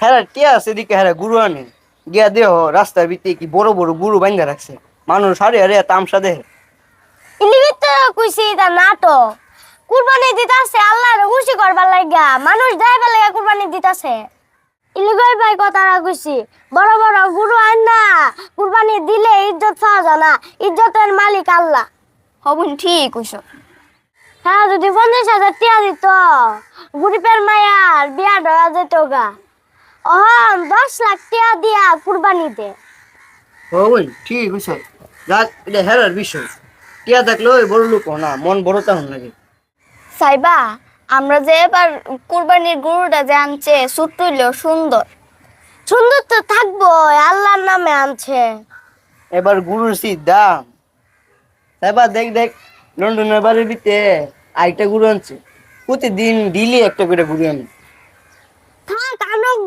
হ্যাঁ টিয়া আছে এদিকে হ্যাঁ গুরু আনে। গিয়া দেহ রাস্তার ভিতরে কি বড় বড় গুরু বাইন্দা রাখছে। মানুষ হারে হারে তামসা দেহে। ইলিমিত কইছি এটা নাটক। কুরবানি দিতাছে আল্লাহর খুশি করবার লাগা মানুষ যাইবার লাগা কুরবানি দিতাছে। ইলিগই ভাই কথাটা কইছি বড় বড় গুরু আন না কুরবানি দিলে ইজ্জত পাওয়া যায় না। ইজ্জতের মালিক আল্লাহ। হবুন ঠিক কইছ। হ্যাঁ যদি পঞ্চাশ হাজার টিয়া দিত গরিবের মায়ার বিয়া ধরা যেত গা। অহন দশ লাখ টিয়া দিয়া কুরবানি দে। ওই ঠিক বুঝছ যাক এটা হেরার বিষয়। টিয়া থাকলে ওই বড় লোক না মন বড় তেমন লাগে। সাইবা আমরা যে এবার কুরবানির গরুটা যে আনছে ছোট্ট হইলেও সুন্দর। সুন্দর তো থাকব আল্লাহর নামে আনছে। এবার গুরুর সিট দাম? এবার দেখ দেখ লন্ডনের বাড়ির ভিতরে আইটা গুরু আনছে। প্রতিদিন ডিলি একটা করে গুরু আনে।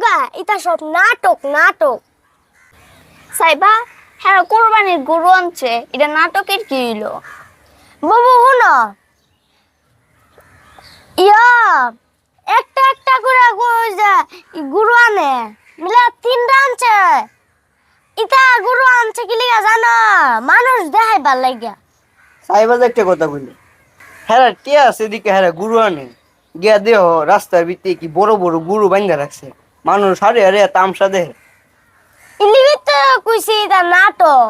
গা এটা সব নাটক নাটক। সাইবা হ্যাঁ কুরবানির গরু আনছে, এটা নাটকের কি হইল? বাবু, শুনো। ইয়া, একটা একটা করে গুরু আনে, মিলা তিনটা আনছে। ইটা গুরু আনছে কি লিগা জানো? মানুষ দেখাইবার লাগিয়া। সাইবাজ একটা কথা বলি হ্যাঁ টিয়া আছে এদিকে হ্যাঁ গুরু আনে। গিয়া দেহ, রাস্তার ভিতরে কি বড় বড় গুরু বাইন্দা রাখছে। মানুষ হারে হারে তামসা দেহে। ইলিমিত কইছি নাটক।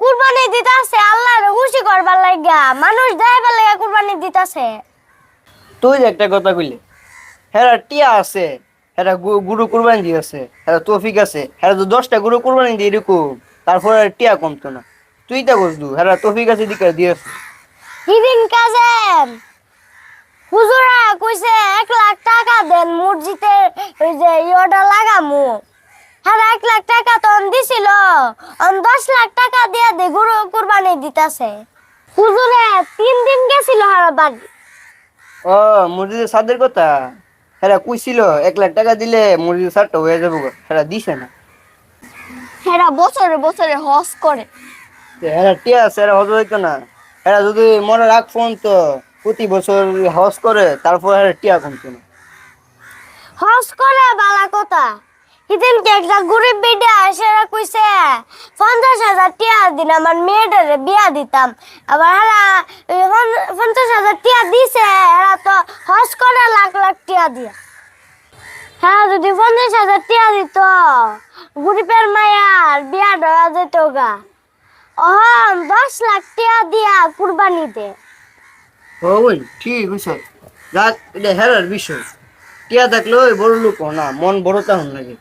কুরবানি দিতাছে আল্লাহর খুশি করবার লাগিয়া মানুষ দেখাইবার লাগিয়া কুরবানি দিতাছে। তুই যে একটা কথা কইলে হ্যাঁ টিয়া আছে হ্যাঁ গুরু কুরবানি দিয়েছে হ্যাঁ তৌফিক আছে হ্যাঁ তো দশটা গুরু কুরবানি দিয়ে এরকম তারপরে টিয়া কমতো না। তুই তা করছু হেরা তৌফিক আছে দিকে দিয়েছে হিদিন কাজেম হুজুরা কইছে এক লাখ টাকা দেন মসজিদে ওই যে লাগামু হ্যাঁ এক লাখ টাকা তো দিছিল। অন দশ লাখ টাকা দিয়ে দে গরু কুরবানি দিতাছে। হুজুরে তিন দিন গেছিল হারা বাড়ি। ও মসজিদের সাদের কথা? হ্যাঁ কইছিল এক লাখ টাকা দিলে মসজিদের সারটা হয়ে যাব হ্যাঁ দিছে না। হেরা বছরে বছরে হস করে। হ্যাঁ টিয়া আছে হজর হইতো না। হ্যাঁ যদি মনে রাখ ফোন তো প্রতি বছর হজ করে তারপর হ্যাঁ টিয়া কমতো না। হস করে বালা কথা। হিদিন কে একটা গরিব বেডে এসে কইছে, পঞ্চাশ হাজার টিয়া দিন, আমার মেয়েটার বিয়া দিতাম। আবার হারা পঞ্চাশ হাজার টিয়া দিছে, এরা তো হস করে লাখ লাখ টিয়া দিয়া। হ্যাঁ যদি পঞ্চাশ হাজার টিয়া দিত, গরিবের মায়ার বিয়া ধরা যেত গা। অহন দশ লাখ টিয়া দিয়া কুরবানি দে। ওই ঠিক বুঝছ যাক এটা হেরার বিষয়। টিয়া থাকলে ওই বড় লোক না, মন বড় তেমন লাগে।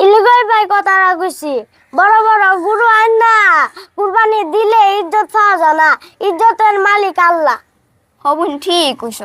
ইলিগই ভাই কথাটা কইছি বড় বড় গুরু আইন না কুরবানি দিলে ইজ্জত পাওয়া যায় না ইজ্জতের মালিক আল্লাহ। হবুন, ঠিক কইছ